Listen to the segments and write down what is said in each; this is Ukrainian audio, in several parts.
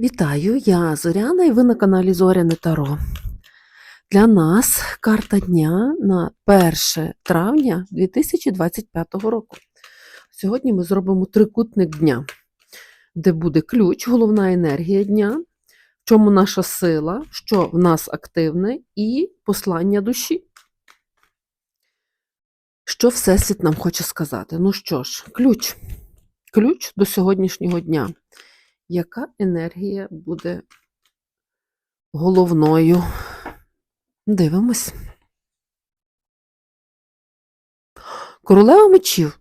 Вітаю, я Зоряна і ви на каналі Зоряне Таро. Для нас карта дня на 1 травня 2025 року. Сьогодні ми зробимо трикутник дня, де буде ключ, головна енергія дня, в чому наша сила, що в нас активне, і послання душі. Що Всесвіт нам хоче сказати? Ну що ж, ключ. Ключ до сьогоднішнього дня яка енергія буде головною. Дивимось. Королева мечів.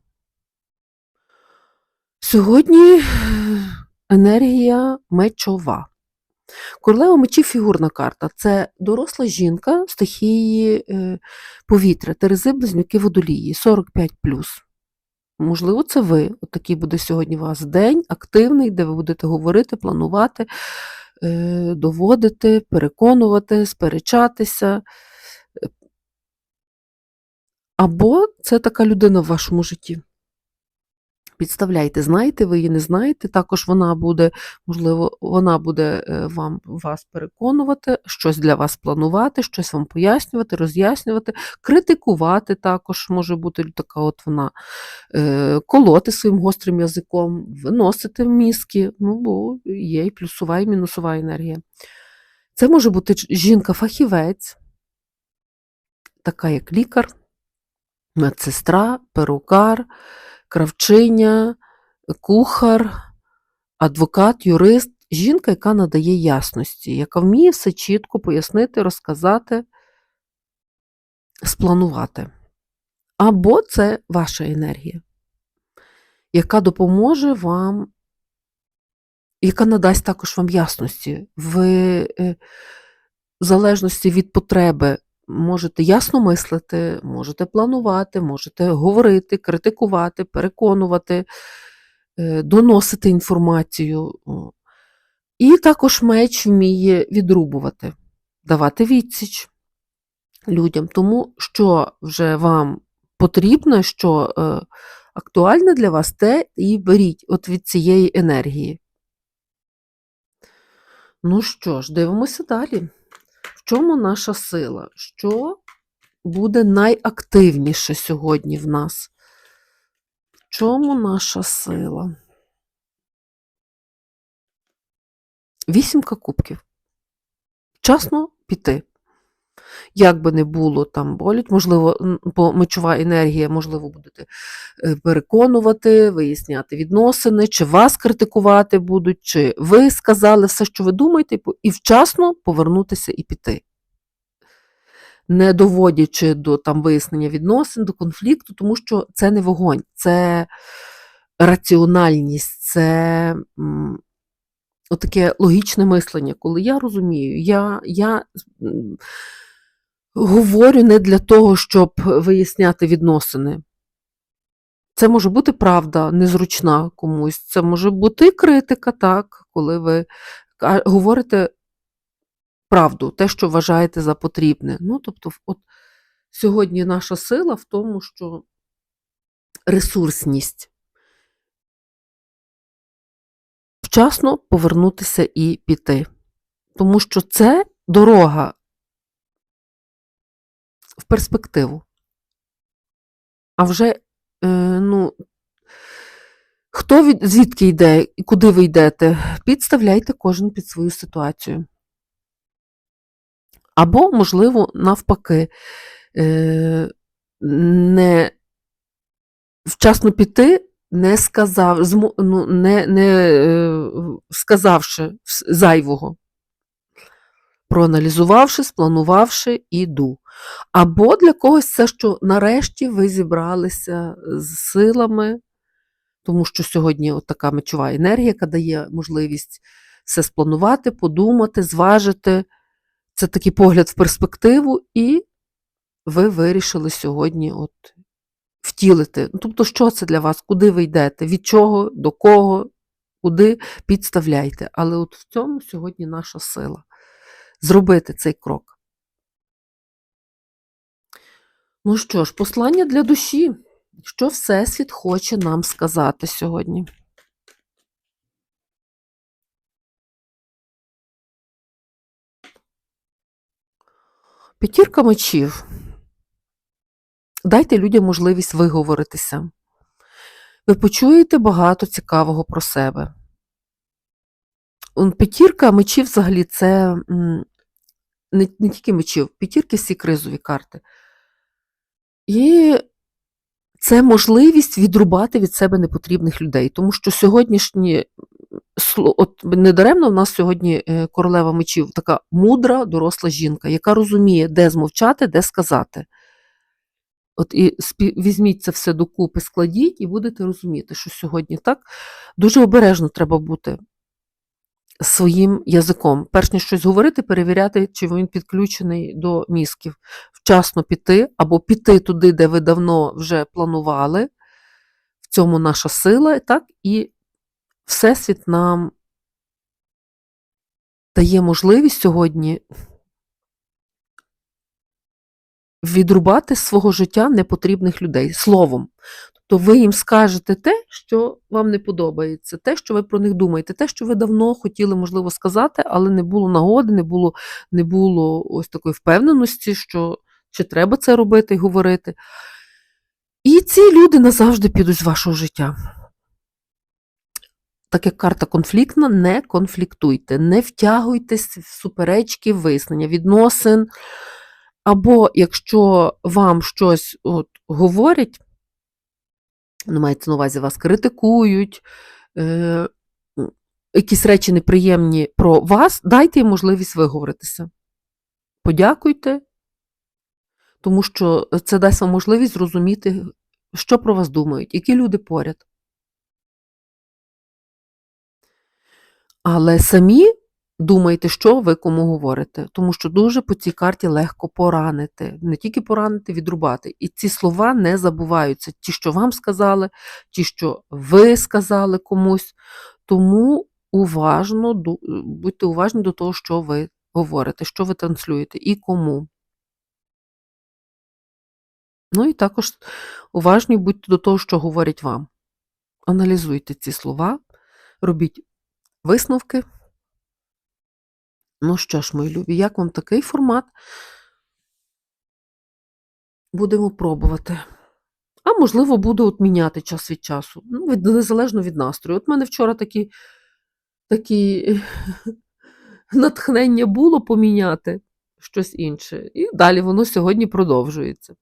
Сьогодні енергія мечова. Королева мечів фігурна карта це доросла жінка стихії е, повітря, Терези близнюки водолії, 45 Можливо, це ви. От такий буде сьогодні у вас день активний, де ви будете говорити, планувати, е, доводити, переконувати, сперечатися. Або це така людина в вашому житті. Підставляйте, знаєте, ви її не знаєте. Також вона буде, можливо, вона буде е, вам вас переконувати, щось для вас планувати, щось вам пояснювати, роз'яснювати, критикувати також може бути така от вона, е, колоти своїм гострим язиком, виносити в мізки, ну, бо є і плюсова, і мінусова енергія. Це може бути жінка-фахівець, така як лікар, медсестра, перукар кравчиня, кухар, адвокат, юрист, жінка, яка надає ясності, яка вміє все чітко пояснити, розказати, спланувати. Або це ваша енергія, яка допоможе вам, яка надасть також вам ясності, е, в залежності від потреби можете ясно мислити, можете планувати, можете говорити, критикувати, переконувати, е, доносити інформацію. І також меч вміє відрубувати, давати відсіч людям, тому що вже вам потрібно, що е, актуальне для вас, те і беріть от від цієї енергії. Ну що ж, дивимося далі чому наша сила? Що буде найактивніше сьогодні в нас? В чому наша сила? Вісімка кубків. Вчасно піти. Як би не було там болить, можливо, мечова енергія, можливо, будете е, переконувати, виясняти відносини, чи вас критикувати будуть, чи ви сказали все, що ви думаєте, і вчасно повернутися і піти. Не доводячи до там вияснення відносин, до конфлікту, тому що це не вогонь, це раціональність, це отаке логічне мислення, коли я розумію, я, я говорю не для того, щоб виясняти відносини. Це може бути правда незручна комусь, це може бути критика, так, коли ви говорите правду, те, що вважаєте за потрібне. Ну, тобто, от сьогодні наша сила в тому, що ресурсність. Вчасно повернутися і піти. Тому що це дорога в перспективу. А вже, е, ну, хто від, звідки йде і куди ви йдете, підставляйте кожен під свою ситуацію. Або, можливо, навпаки, е, не вчасно піти, не сказав, ну, не, не е, сказавши зайвого, проаналізувавши, спланувавши, іду. Або для когось це, що нарешті ви зібралися з силами, тому що сьогодні от така мечова енергія, яка дає можливість все спланувати, подумати, зважити. Це такий погляд в перспективу, і ви вирішили сьогодні от втілити. Ну, Тобто, що це для вас? Куди ви йдете? Від чого, до кого, куди підставляйте. Але от в цьому сьогодні наша сила зробити цей крок. Ну що ж, послання для душі, що Всесвіт хоче нам сказати сьогодні. П'ятірка мечів. Дайте людям можливість виговоритися. Ви почуєте багато цікавого про себе. П'ятірка мечів взагалі це не, не тільки мечів, п'ятірки всі кризові карти. І це можливість відрубати від себе непотрібних людей. Тому що сьогоднішні от недаремно в нас сьогодні е, королева мечів така мудра, доросла жінка, яка розуміє, де змовчати, де сказати. От і візьміть це все докупи, складіть, і будете розуміти, що сьогодні так дуже обережно треба бути своїм язиком. Перш ніж щось говорити, перевіряти, чи він підключений до мізків. Вчасно піти, або піти туди, де ви давно вже планували. В цьому наша сила, так, і Всесвіт нам дає можливість сьогодні відрубати з свого життя непотрібних людей словом. Тобто ви їм скажете те, що вам не подобається, те, що ви про них думаєте, те, що ви давно хотіли, можливо, сказати, але не було нагоди, не було, не було ось такої впевненості, що чи треба це робити і говорити. І ці люди назавжди підуть з вашого життя. Так як карта конфліктна, не конфліктуйте, не втягуйтесь в суперечки, вияснення відносин. Або якщо вам щось от, говорять, ну, мається на увазі, вас критикують, е, якісь речі неприємні про вас, дайте їм можливість виговоритися. Подякуйте, тому що це дасть вам можливість зрозуміти, що про вас думають, які люди поряд. Але самі думайте, що ви кому говорите, тому що дуже по цій карті легко поранити. Не тільки поранити, відрубати. І ці слова не забуваються. Ті, що вам сказали, ті, що ви сказали комусь. Тому уважно, будьте уважні до того, що ви говорите, що ви транслюєте і кому. Ну і також уважні будьте до того, що говорять вам. Аналізуйте ці слова, робіть висновки. Ну що ж, мої любі, як вам такий формат? Будемо пробувати. А можливо, буду от міняти час від часу. Ну, від, незалежно від настрою. От в мене вчора такі, такі натхнення було поміняти щось інше. І далі воно сьогодні продовжується.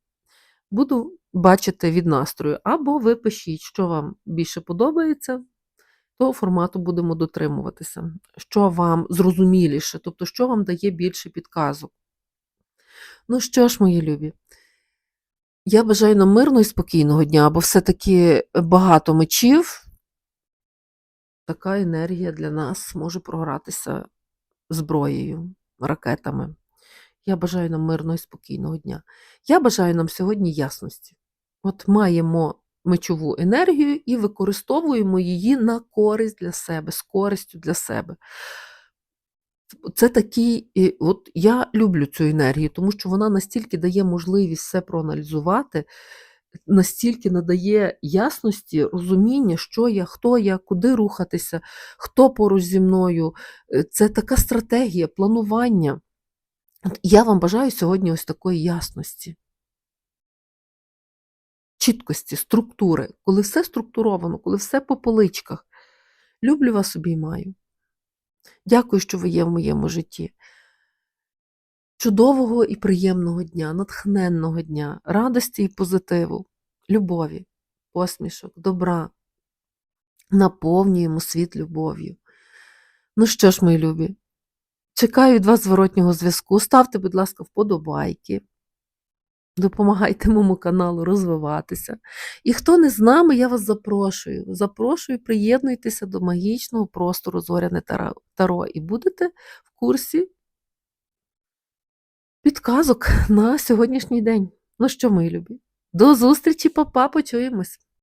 Буду бачити від настрою. Або ви пишіть, що вам більше подобається, того формату будемо дотримуватися. Що вам зрозуміліше, тобто, що вам дає більше підказок. Ну що ж, мої любі, я бажаю нам мирного і спокійного дня, бо все-таки багато мечів. Така енергія для нас може програтися зброєю, ракетами. Я бажаю нам мирного і спокійного дня. Я бажаю нам сьогодні ясності. От маємо мечову енергію і використовуємо її на користь для себе, з користю для себе. Це такий, от я люблю цю енергію, тому що вона настільки дає можливість все проаналізувати, настільки надає ясності, розуміння, що я, хто я, куди рухатися, хто поруч зі мною. Е, Це така стратегія, планування. Я вам бажаю сьогодні ось такої ясності, чіткості, структури, коли все структуровано, коли все по поличках. Люблю вас обіймаю. Дякую, що ви є в моєму житті. Чудового і приємного дня, натхненного дня, радості і позитиву, любові, посмішок, добра. Наповнюємо світ любов'ю. Ну що ж, мої любі, чекаю від вас зворотнього зв'язку. Ставте, будь ласка, вподобайки. Допомагайте моєму каналу розвиватися. І хто не з нами, я вас запрошую. Запрошую, приєднуйтеся до магічного простору Зоряне Таро- і будете в курсі підказок на сьогоднішній день. Ну що, мої любі, до зустрічі, папа, почуємось!